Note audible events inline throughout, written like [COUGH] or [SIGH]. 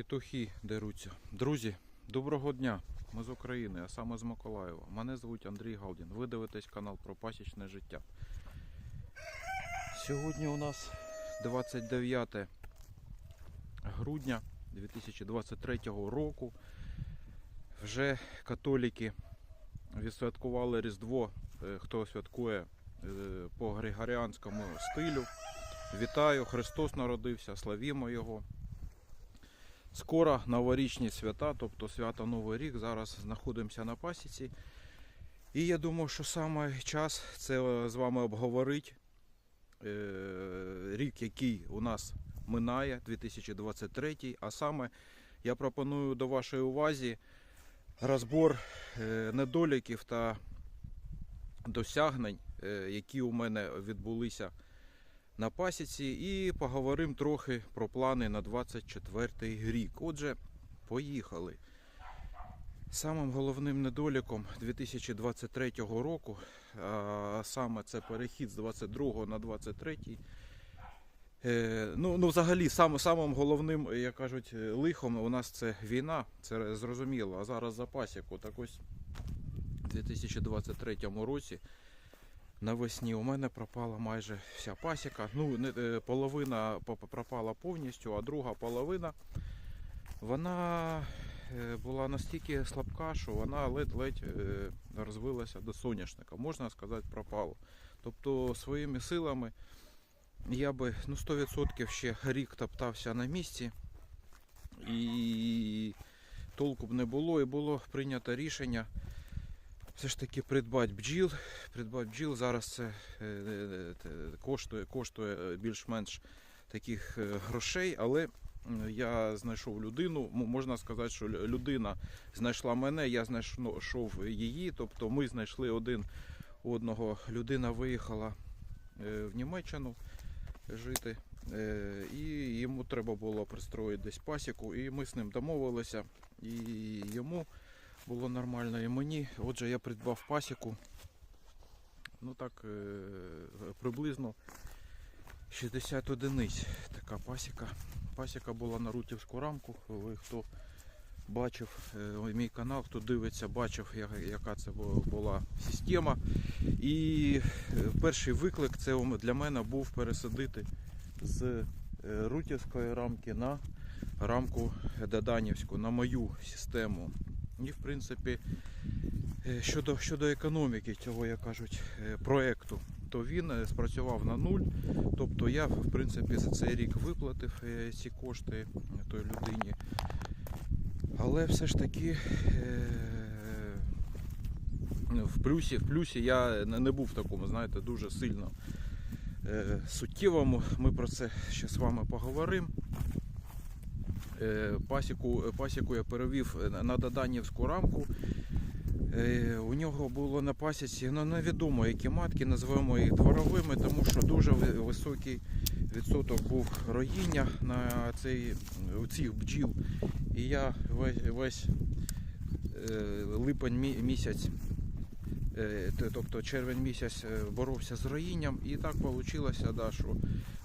Петухи деруться. Друзі, доброго дня. Ми з України, а саме з Миколаєва. Мене звуть Андрій Галдін. Ви дивитесь канал про пасічне життя. Сьогодні у нас 29 грудня 2023 року. Вже католіки відсвяткували Різдво, е, хто святкує е, по григоріанському стилю. Вітаю, Христос народився, славімо Його. Скоро новорічні свята, тобто свято Новий рік. Зараз знаходимося на пасіці. І я думаю, що саме час це з вами обговорити е, рік, який у нас минає, 2023. А саме я пропоную до вашої увазі розбор е, недоліків та досягнень, е, які у мене відбулися на пасіці, і поговоримо трохи про плани на 24 рік. Отже, поїхали. Самим головним недоліком 2023 року, а саме це перехід з 22 на 23. Е, ну, ну, взагалі, сам, самим головним, як кажуть, лихом у нас це війна, це зрозуміло. А зараз за пасіку. Так ось у 2023 році навесні у мене пропала майже вся пасіка. Ну, е, половина по- по- пропала повністю, а друга половина вона е, була настільки слабка, що вона ледь-ледь е, розвилася до соняшника. Можна сказати, пропало. Тобто своїми силами я би ну, 100% ще рік топтався на місці. І толку б не було, і було прийнято рішення все ж таки придбати бджіл. Придбати бджіл зараз це е, е, те, коштує, коштує е, більш-менш таких е, грошей, але я знайшов людину. Можна сказати, що людина знайшла мене, я знайшов її. Тобто ми знайшли один одного. Людина виїхала е, в Німеччину жити. е, І йому треба було пристроїти десь пасіку, і ми з ним домовилися. І йому було нормально і мені. Отже, я придбав пасіку. Ну так, е, приблизно 60 одиниць. Така пасіка. Пасіка була на рутівську рамку. Ви хто бачив е, мій канал, хто дивиться, бачив, яка це була система. І е, перший виклик це для мене був пересадити з рутівської рамки на рамку Даданівську, на мою систему. І в принципі, е, щодо, щодо економіки цього, як кажуть, е, проекту, то він е, спрацював на нуль. Тобто я, в принципі, за цей рік виплатив ці кошти той людині. Але все ж таки в плюсі, в плюсі я не був в такому, знаєте, дуже сильно суттєвому. Ми про це ще з вами поговоримо. Е, Пасіку, пасіку я перевів на- на Даданівську рамку. Е, У нього було на пасіці ну, невідомо які матки, називаємо їх дворовими, тому що дуже високий відсоток був роїння на цей, у цих бджіл. І я весь, весь е, липень місяць, е, тобто червень місяць е, боровся з роїнням, і так вийшло, да, що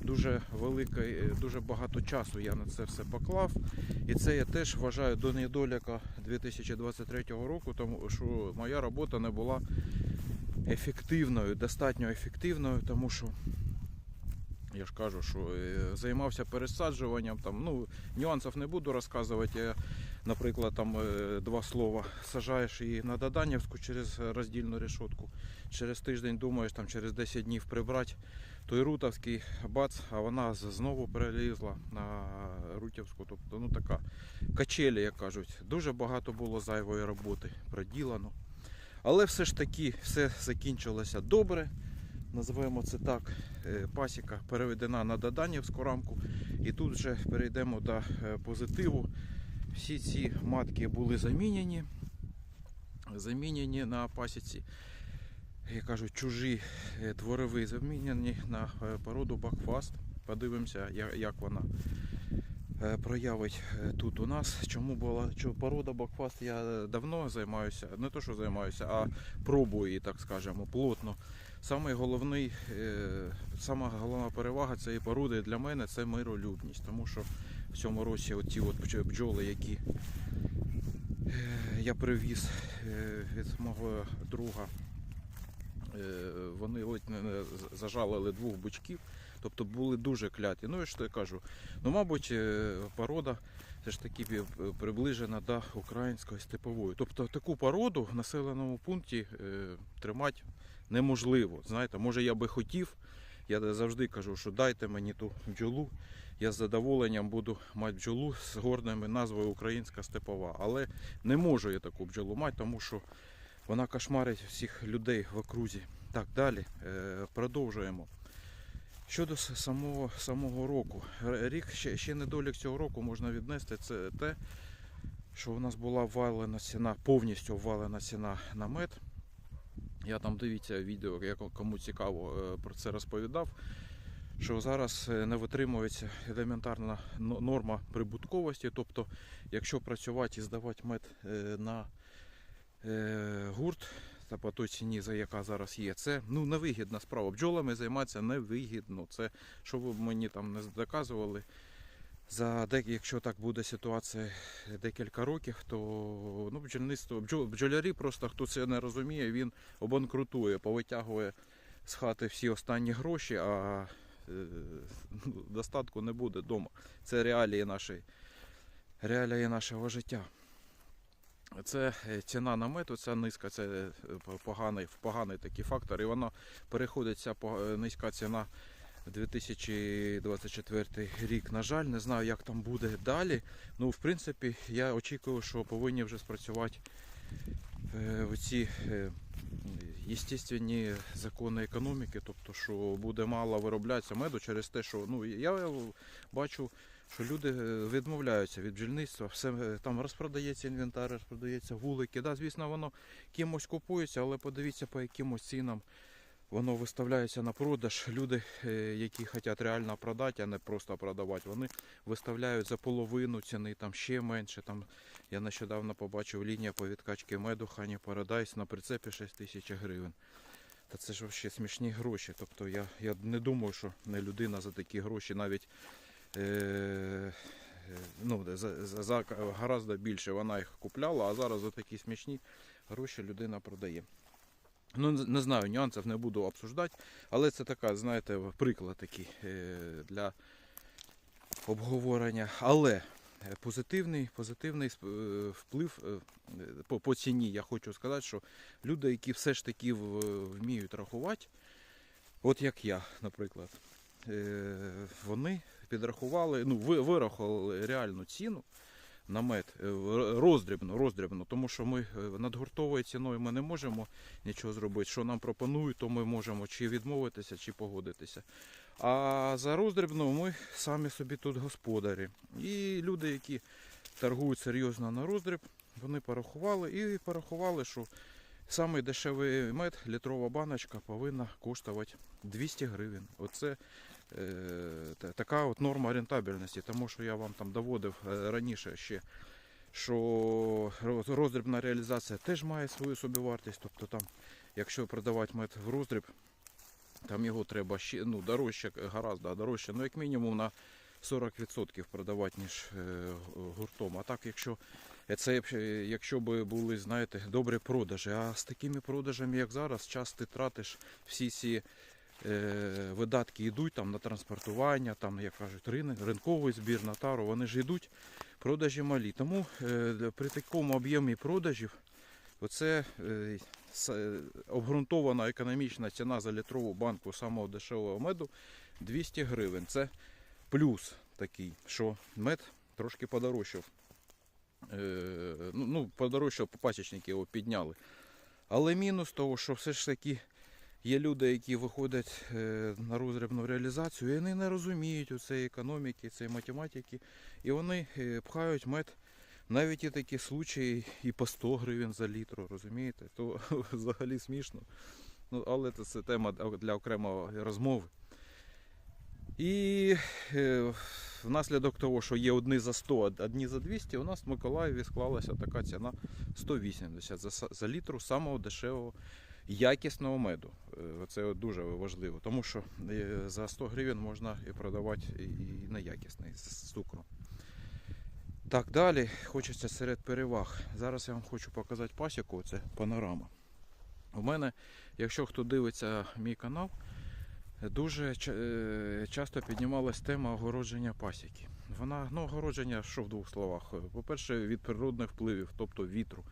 дуже велика, е, дуже багато часу я на це все поклав. І це я теж вважаю до недоліка 2023 року, тому що моя робота не була ефективною, достатньо ефективною, тому що я ж кажу, що е, займався пересаджуванням. Там, ну, нюансів не буду розказувати. Наприклад, там е, два слова сажаєш її на Даданівську через роздільну решетку. Через тиждень думаєш, там через 10 днів прибрати той рутовський бац, а вона знову перелізла на рутівську. Тобто, ну така качелі, як кажуть. Дуже багато було зайвої роботи проділано. Але все ж таки все закінчилося добре. Називаємо це так. Е, Пасіка переведена на Даданівську рамку. І тут вже перейдемо до е, позитиву. Всі ці матки були замінені. Замінені на пасіці. Я кажу, чужі е, дворові замінені на е, породу Бакфаст. Подивимося, як вона е, проявить тут у нас. Чому була порода Бакфаст я давно займаюся, не то що займаюся, а пробую її, так скажемо, плотно. Самий головний, сама головна перевага цієї породи для мене це миролюбність, тому що в цьому році оті от бджоли, які я привіз від мого друга, вони ледь не зажалили двох бичків, тобто були дуже кляті. Ну і що я кажу, ну мабуть, е, порода все ж таки приближена до української степової. Тобто таку породу в населеному пункті е, тримати неможливо. Знаєте, може я би хотів, я завжди кажу, що дайте мені ту бджолу. Я з задоволенням буду мати бджолу з горними назвою Українська степова. Але не можу я таку бджолу мати, тому що вона кошмарить всіх людей в окрузі. Так, далі е, продовжуємо. Щодо самого, самого року, рік ще, ще недолік цього року можна віднести це те, що у нас була ввалена ціна, повністю ввалена ціна на мед. Я там дивіться відео, я кому цікаво е, про це розповідав. Що зараз е, не витримується елементарна норма прибутковості. Тобто, якщо працювати і здавати мед на гурт, та по той ціні, за яка зараз є, це ну невигідна справа. Бджолами займатися невигідно. Це що ви мені там не доказували. За дек, якщо так буде ситуація декілька років, то ну, бджільництво, бджол, бджолярі просто хто це не розуміє, він обанкрутує, повитягує з хати всі останні гроші, а е, ну, достатку не буде вдома. Це реалії нашої, реалії нашого життя. Це е, ціна намету, ця низька, це е, поганий, поганий такий фактор. І вона переходить ця е, низька ціна 2024 рік. На жаль, не знаю, як там буде далі. Ну, в принципі, я очікую, що повинні вже спрацювати ці е, естественні закони економіки, тобто, що буде мало вироблятися меду через те, що ну, я бачу, що люди е, відмовляються від бджільництва, все е, там розпродається інвентар, розпродається вулики. Да, звісно, воно кимось купується, але подивіться по якимось цінам. Воно виставляється на продаж. Люди, е, які хочуть реально продати, а не просто продавати, вони виставляють за половину ціни, там ще менше. Там я нещодавно побачив лінія по відкачці меду Хані Парадайс на прицепі 6 тисяч гривень. Та це ж взагалі смішні гроші. Тобто я, я не думаю, що не людина за такі гроші навіть ну, за, за, за гораздо більше вона їх купляла, а зараз за такі смішні гроші людина продає. Ну, не знаю, нюансів не буду обсуждати, але це така, знаєте, приклад такий е, для обговорення. Але е, позитивний, позитивний е, вплив е, по, по ціні. Я хочу сказати, що люди, які все ж таки вміють рахувати, от як я, наприклад, е, вони підрахували, ну, ви- вирахували реальну ціну на мед е, роздрібно, роздрібно, тому що ми е, над гуртовою ціною ми не можемо нічого зробити. Що нам пропонують, то ми можемо чи відмовитися, чи погодитися. А за роздрібно ми самі собі тут господарі. І люди, які торгують серйозно на роздріб, вони порахували і порахували, що самий дешевий мед, літрова баночка, повинна коштувати 200 гривень. Оце така от норма рентабельності, тому що я вам там доводив е, раніше ще, що роздрібна реалізація теж має свою собівартість. Тобто там, якщо продавати мед в роздріб, там його треба ще ну, дорожче, гораздо дорожче, ну як мінімум на 40% продавати, ніж е, гуртом. А так, якщо це е, якщо би були, знаєте, добрі продажі. А з такими продажами, як зараз, час ти тратиш всі ці е, видатки йдуть там на транспортування, там, як кажуть, ринок, ринковий збір на тару, вони ж йдуть, продажі малі. Тому е, при такому об'ємі продажів оце е, е, обґрунтована економічна ціна за літрову банку самого дешевого меду 200 гривень. Це плюс такий, що мед трошки подорожчав. Е, ну, ну, подорожчав, пасічники його підняли. Але мінус того, що все ж таки є люди, які виходять е, на роздрібну реалізацію, і вони не розуміють у цієї економіки, цієї математики, і вони е, пхають мед навіть і такі случаї і по 100 гривень за літру, розумієте? То [LAUGHS] взагалі смішно. Ну, але це, це тема для окремої розмови. І е, внаслідок того, що є одні за 100, одні за 200, у нас в Миколаєві склалася така ціна 180 за, за літру самого дешевого якісного меду. Е, Це дуже важливо, тому що е, за 100 гривень можна і продавати і- неякісний з цукру. Так, далі хочеться серед переваг. Зараз я вам хочу показати пасіку, це панорама. У мене, якщо хто дивиться мій канал, дуже е, часто піднімалась тема огородження пасіки. Вона, ну, огородження, що в двох словах? По-перше, від природних впливів, тобто вітру.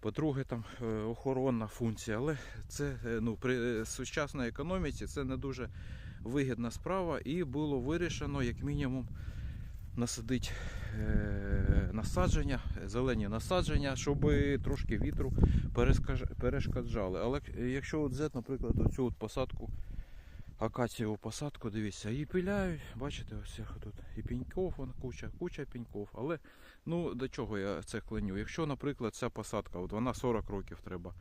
По-друге, там е, охоронна функція, але це е, ну, при е, сучасній економіці це не дуже вигідна справа, і було вирішено, як мінімум, насадити насадження, зелені насадження, щоб трошки вітру перешкоджали. Але якщо от взяти, наприклад, оцю от посадку, акацієву посадку, дивіться, її пиляють, бачите, ось тут і піньков, вон куча, куча піньков. Але ну до чого я це клоню? Якщо, наприклад, ця посадка, от вона 40 років треба,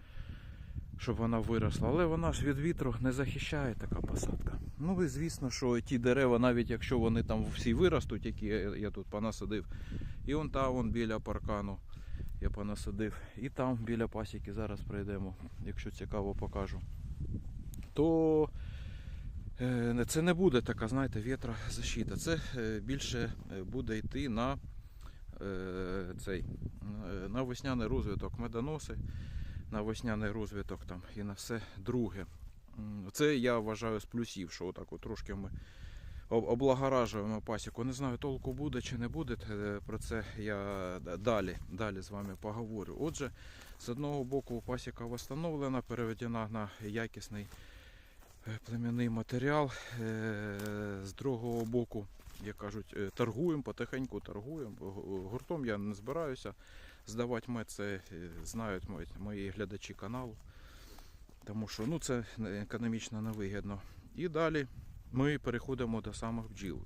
щоб вона виросла, але вона ж від вітру не захищає така посадка. Ну і звісно, що ті дерева, навіть якщо вони там всі виростуть, які я, тут понасадив, і он там вон біля паркану я понасадив, і там біля пасіки зараз пройдемо, якщо цікаво покажу. То це не буде така, знаєте, вітрозащита. Це е, більше е, буде йти на е, цей е, на весняний розвиток медоноси, на весняний розвиток там і на все друге. Це я вважаю з плюсів, що отак от трошки ми облагоражуємо пасіку. Не знаю, толку буде чи не буде. е, Про це я далі, далі з вами поговорю. Отже, з одного боку пасіка встановлена, переведена на якісний е, племінний матеріал. е, З другого боку, як кажуть, е, торгуємо, потихеньку торгуємо. Гуртом я не збираюся здавати мед, це знають мої, глядачі каналу. Тому що ну, це економічно невигідно. І далі ми переходимо до самих бджіл.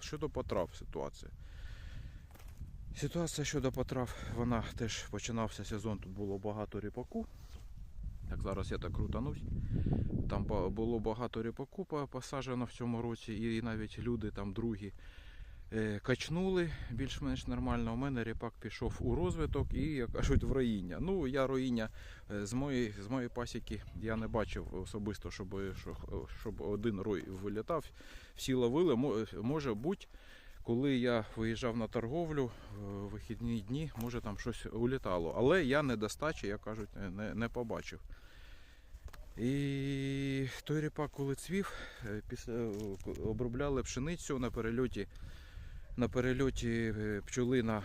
Щодо потрав ситуація. Ситуація щодо потрав, вона теж починався сезон, тут було багато ріпаку. Так, зараз я так крутанусь. Там було багато ріпаку по- посаджено в цьому році, і навіть люди там другі е, качнули більш-менш нормально. У мене ріпак пішов у розвиток і, як кажуть, в роїння. Ну, я роїння е, з моєї, з моєї пасіки я не бачив особисто, щоб, щоб один рой вилітав. Всі ловили. Може бути, коли я виїжджав на торговлю в вихідні дні, може там щось улітало. Але я недостачі, як кажуть, не, не побачив. І той ріпак, коли цвів, е, е, обробляли пшеницю на перельоті. На перельоті е, пчолина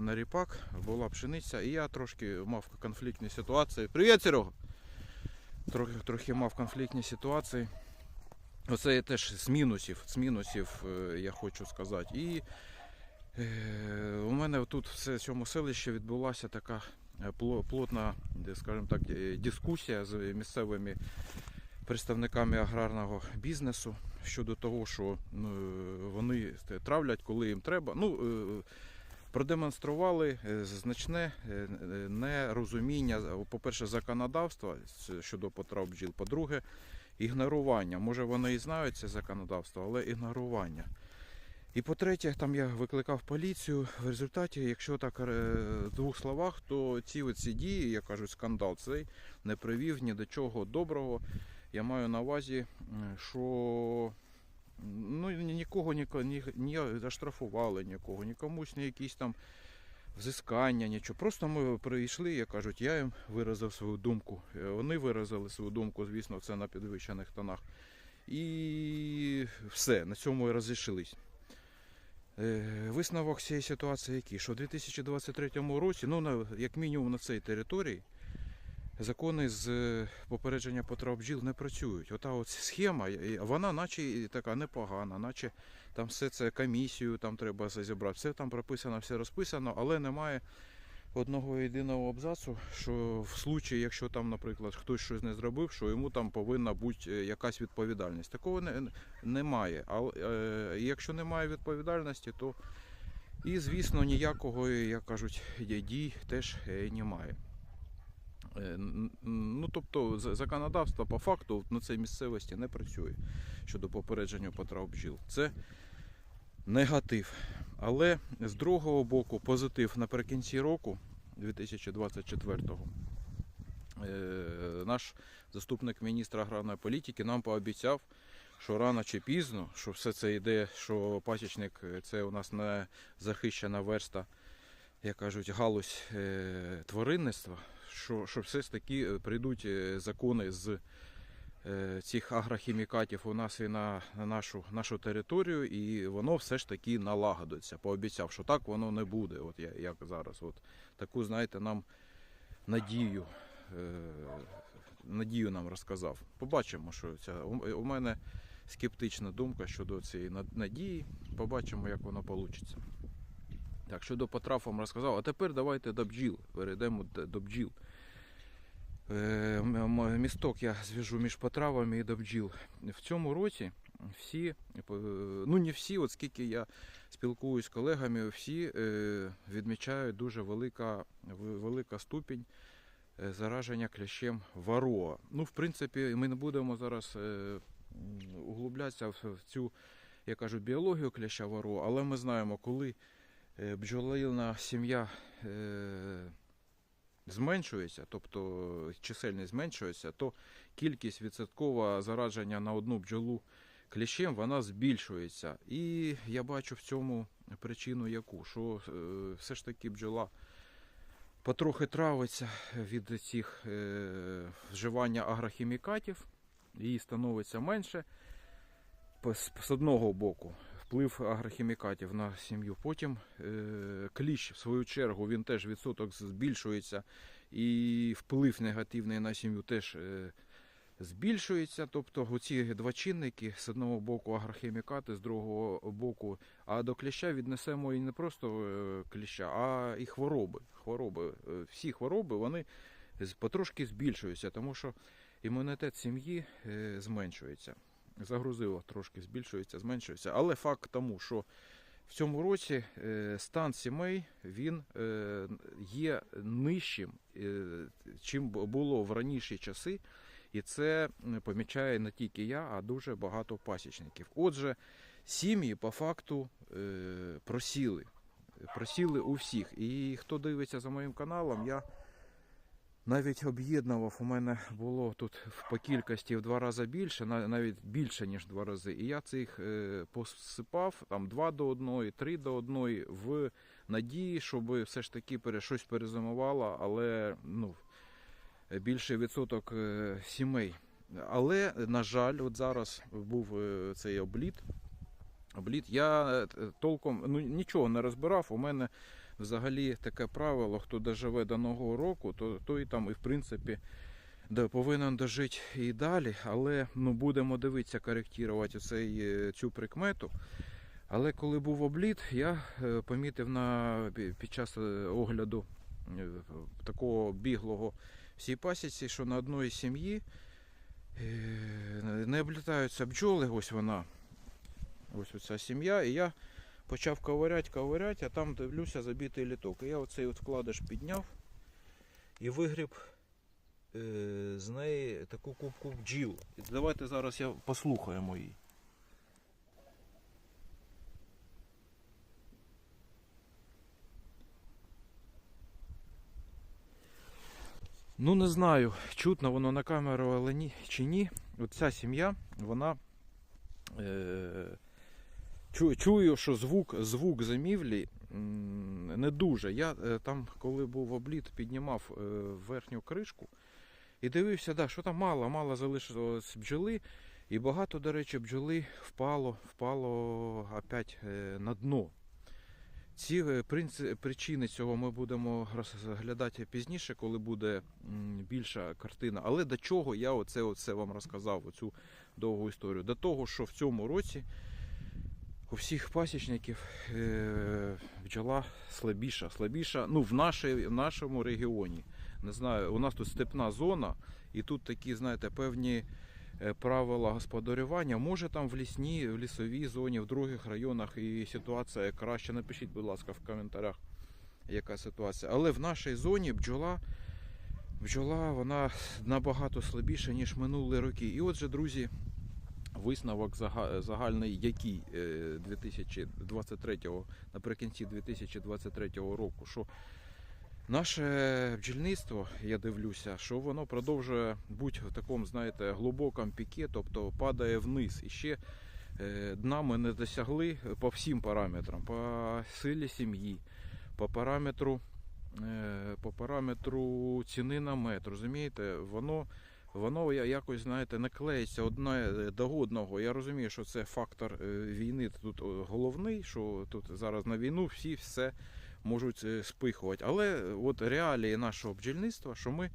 на ріпак була пшениця, і я трошки мав конфліктні ситуації. Привіт, Серега! Трохи, трохи мав конфліктні ситуації. Оце є теж з мінусів, з мінусів я хочу сказати. І у мене тут в цьому селищі відбулася така плотна, скажімо так, е, дискусія з місцевими представниками аграрного бізнесу щодо того, що ну, е, вони травлять, коли їм треба. Ну, е, продемонстрували е, значне нерозуміння, по-перше, законодавства щодо потрав бджіл, по-друге, ігнорування. Може вони і знають це законодавство, але ігнорування. І по-третє, там я викликав поліцію. В результаті, якщо так е, в двох словах, то ці оці дії, як кажуть, скандал цей не привів ні до чого доброго. Я маю на увазі, що ну, ні- нікого ні, ні, заштрафували нікого, нікомусь ні якісь там взискання, нічого. Просто ми прийшли, як кажуть, я їм виразив свою думку. Е, Вони виразили свою думку, звісно, це на підвищених тонах. І все, на цьому і розійшлись. Е, Висновок цієї ситуації який? Що у 2023 році, ну як мінімум на цій території, закони з е, попередження потрав бджіл не працюють. Ота от схема, вона наче така непогана, наче там все це комісію там треба зібрати. Все там прописано, все розписано, але немає одного єдиного абзацу, що в случаї, якщо там, наприклад, хтось щось не зробив, що йому там повинна бути е, якась відповідальність. Такого не, немає. А е, якщо немає відповідальності, то і, звісно, ніякого, як кажуть, дій теж е, немає. Е, Ну, тобто, законодавство по факту на цій місцевості не працює щодо попередження потрав бджіл. Це негатив. Але з другого боку, позитив наприкінці року 2024-го. Е, наш заступник міністра аграрної політики нам пообіцяв, що рано чи пізно, що все це йде, що пасічник е, це у нас не захищена верста, як кажуть, галузь е, тваринництва, що, що все ж таки прийдуть закони з цих агрохімікатів у нас і на, на нашу, нашу територію, і воно все ж таки налагодиться. Пообіцяв, що так воно не буде. От як зараз. От таку, знаєте, нам надію. Е, надію нам розказав. Побачимо, що ця у, мене скептична думка щодо цієї надії. Побачимо, як воно вийде. Так, щодо потрав вам розказав. А тепер давайте до бджіл. Перейдемо до бджіл. Е, Місток я зв'яжу між потравами і до бджіл. В цьому році всі, е, ну не всі, от скільки я спілкуюсь з колегами, всі е, відмічають дуже велика, велика ступінь е, зараження кліщем вароа. Ну, в принципі, ми не будемо зараз е, углублятися в цю, я кажу, біологію кліща вароа, але ми знаємо, коли е, бджолина сім'я е, зменшується, тобто чисельність зменшується, то кількість відсоткова зараження на одну бджолу кліщем вона збільшується. І я бачу в цьому причину яку, що е, все ж таки бджола потрохи травиться від цих е, вживання агрохімікатів, її становиться менше. З одного боку, вплив агрохімікатів на сім'ю. Потім е, кліщ, в свою чергу, він теж відсоток збільшується, і вплив негативний на сім'ю теж е, збільшується. Тобто оці два чинники з одного боку агрохімікати, з другого боку. А до кліща віднесемо і не просто е, кліща, а і хвороби. хвороби. Всі хвороби вони потрошки збільшуються, тому що імунітет сім'ї зменшується. Загрузило трошки збільшується, зменшується. Але факт тому, що в цьому році е, стан сімей він е, є нижчим, е, чим було в раніші часи. І це помічає не тільки я, а дуже багато пасічників. Отже, сім'ї по факту просіли. Просіли у всіх. І хто дивиться за моїм каналом, я навіть об'єднував. У мене було тут по кількості в два рази більше, навіть більше, ніж два рази. І я цих е, посипав там два до одної, три до одної в надії, щоб все ж таки щось перезимувало, але ну, більший відсоток е, сімей. Але, на жаль, от зараз був е, цей обліт. Обліт. Я толком ну, нічого не розбирав. У мене взагалі таке правило, хто доживе до нового року, то той там і в принципі повинен дожити і далі. Але ну, будемо дивитися, коректувати цей, е, цю прикмету. Але коли був обліт, я е, помітив на, під час е, огляду такого біглого всій пасіці, що на одної сім'ї не облітаються бджоли, ось вона, ось оця сім'я, і я почав ковирять, ковирять, а там дивлюся забитий літок. І я оцей от вкладиш підняв і вигріб е, з неї таку кубку бджіл. Давайте зараз я послухаємо її. Ну, не знаю, чутно воно на камеру але ні, чи ні. От ця сім'я, вона. Е, чую, що звук, звук зимівлі не дуже. Я е, там, коли був обліт, піднімав е, верхню кришку і дивився, да, що там мало, мало залишилось бджоли. І багато, до речі, бджоли впало, впало опять е, на дно. Ці причини цього ми будемо розглядати пізніше, коли буде більша картина. Але до чого я оце, оце вам розказав, оцю довгу історію? До того, що в цьому році у всіх пасічників е, бджола слабіша, слабіша ну, в, нашій, в нашому регіоні. Не знаю, у нас тут степна зона, і тут такі, знаєте, певні е, правила господарювання. Може там в лісній, в лісовій зоні, в других районах і ситуація краще. Напишіть, будь ласка, в коментарях, яка ситуація. Але в нашій зоні бджола, бджола вона набагато слабіша, ніж минулі роки. І отже, друзі, висновок загальний, який е, 2023, наприкінці 2023 року, що наше бджільництво, я дивлюся, що воно продовжує бути в такому, знаєте, глибокому піке, тобто падає вниз. І ще е, дна ми не досягли по всім параметрам, по силі сім'ї, по параметру, е, по параметру ціни на метр. Розумієте, воно воно якось, знаєте, не клеїться одне до одного. Я розумію, що це фактор е, війни тут е, головний, що тут зараз на війну всі все можуть е, спихувати. Але от реалії нашого бджільництва, що ми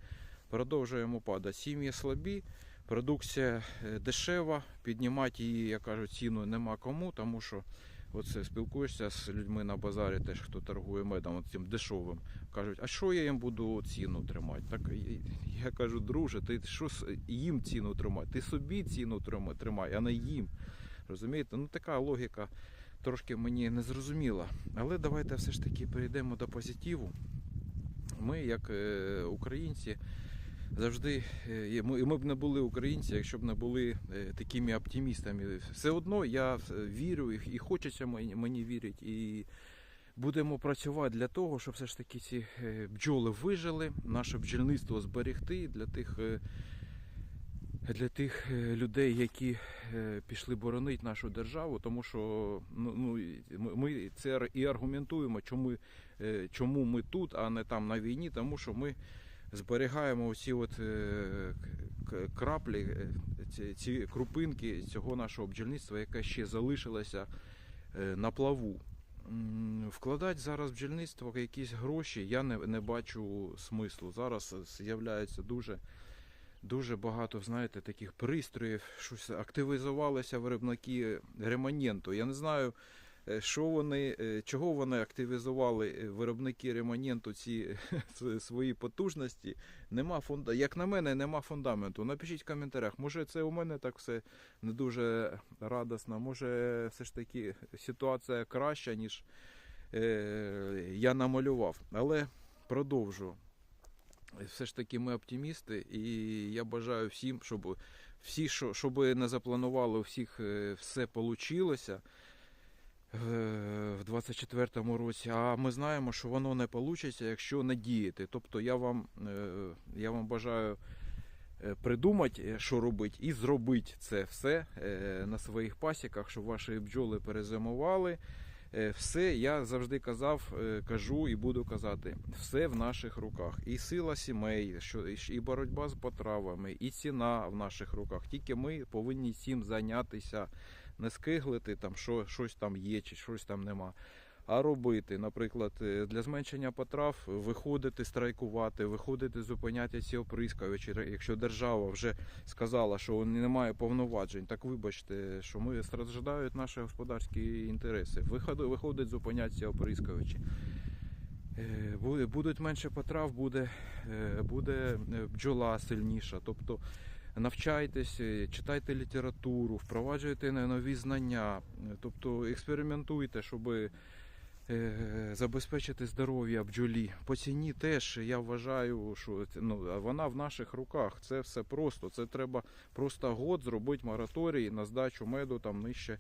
продовжуємо падати. Сім'ї слабі, продукція дешева, піднімати її, я кажу, ціну нема кому, тому що Оце спілкуєшся з людьми на базарі, теж хто торгує медом, цим дешевим. Кажуть, а що я їм буду ціну тримати? Так я кажу, друже, ти що їм ціну тримати? Ти собі ціну тримай, а не їм. Розумієте? Ну така логіка трошки мені не зрозуміла. Але давайте все ж таки перейдемо до позитиву. Ми, як е, українці, завжди е, є- ми, б не були українці, якщо б не були е, такими оптимістами. Все одно я е, вірю і, і хочеться мені, вірити. І будемо працювати для того, щоб все ж таки ці бджоли вижили, наше бджільництво зберегти для тих. Для тих людей, які пішли боронити нашу державу, тому що ну, ну, ми- це і аргументуємо, чому, чому ми тут, а не там на війні, тому що ми зберігаємо всі от е, краплі, е, ці, крупинки цього нашого бджільництва, яке ще залишилося е, на плаву. Вкладати зараз бджільництво якісь гроші я не, не бачу смислу. Зараз з'являється дуже, дуже багато, знаєте, таких пристроїв, щось активізувалися виробники реманенту. Я не знаю, що вони, е, чого вони активізували е, виробники реманенту ці [LAUGHS] свої потужності. Нема фунда... Як на мене, нема фундаменту. Напишіть в коментарях, може це у мене так все не дуже радісно, може все ж таки ситуація краща, ніж е, я намалював. Але продовжу. Все ж таки ми оптимісти, і я бажаю всім, щоб всі, що, щоб не запланували, у всіх е, все вийшло в 24-му році. А ми знаємо, що воно не вийде, якщо не діяти. Тобто я вам, е, я вам бажаю е, придумати, е, що робити, і зробити це все на своїх пасіках, щоб ваші бджоли перезимували. Все, я завжди казав, кажу і буду казати, все в наших руках. І сила сімей, і боротьба з потравами, і ціна в наших руках. Тільки ми повинні цим зайнятися, не скиглити там, що щось там є, чи щось там нема. А робити, наприклад, е, для зменшення потрав виходити страйкувати, виходити зупиняти ці оприскувачі. Ре- Якщо держава вже сказала, що немає повноважень, так вибачте, що ми страждають наші господарські інтереси. Виходить, зупиняти ці оприскувачі. Е, Будуть менше потрав, буде, е, буде бджола сильніша. Тобто навчайтесь, е, читайте літературу, впроваджуйте нові знання, тобто експериментуйте, щоб е, забезпечити здоров'я бджолі. По ціні теж я вважаю, що ну, вона в наших руках. Це все просто. Це треба просто год зробити мораторій на здачу меду там нижче.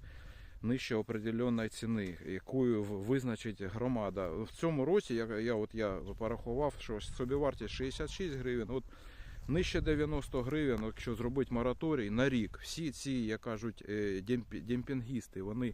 Нижче определеної ціни, якою визначить громада. В цьому році я, я, от я порахував, що собівартість 66 гривень, от нижче 90 гривень, якщо зробити мораторій на рік, всі ці, як кажуть, е, демпінгісти, вони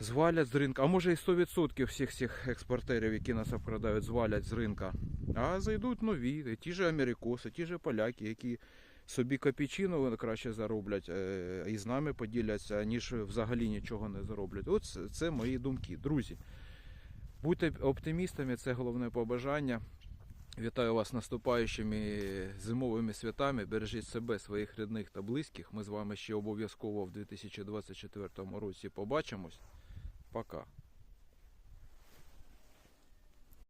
звалять з ринка, а може і 100% всіх цих експортерів, які нас обкрадають, звалять з ринка. А зайдуть нові, ті ж америкоси, ті ж поляки, які собі копійчину краще зароблять е, і з нами поділяться, ніж взагалі нічого не зароблять. От це мої думки. Друзі, будьте оптимістами, це головне побажання. Вітаю вас наступаючими зимовими святами. Бережіть себе, своїх рідних та близьких. Ми з вами ще обов'язково в 2024 році побачимось. Пока.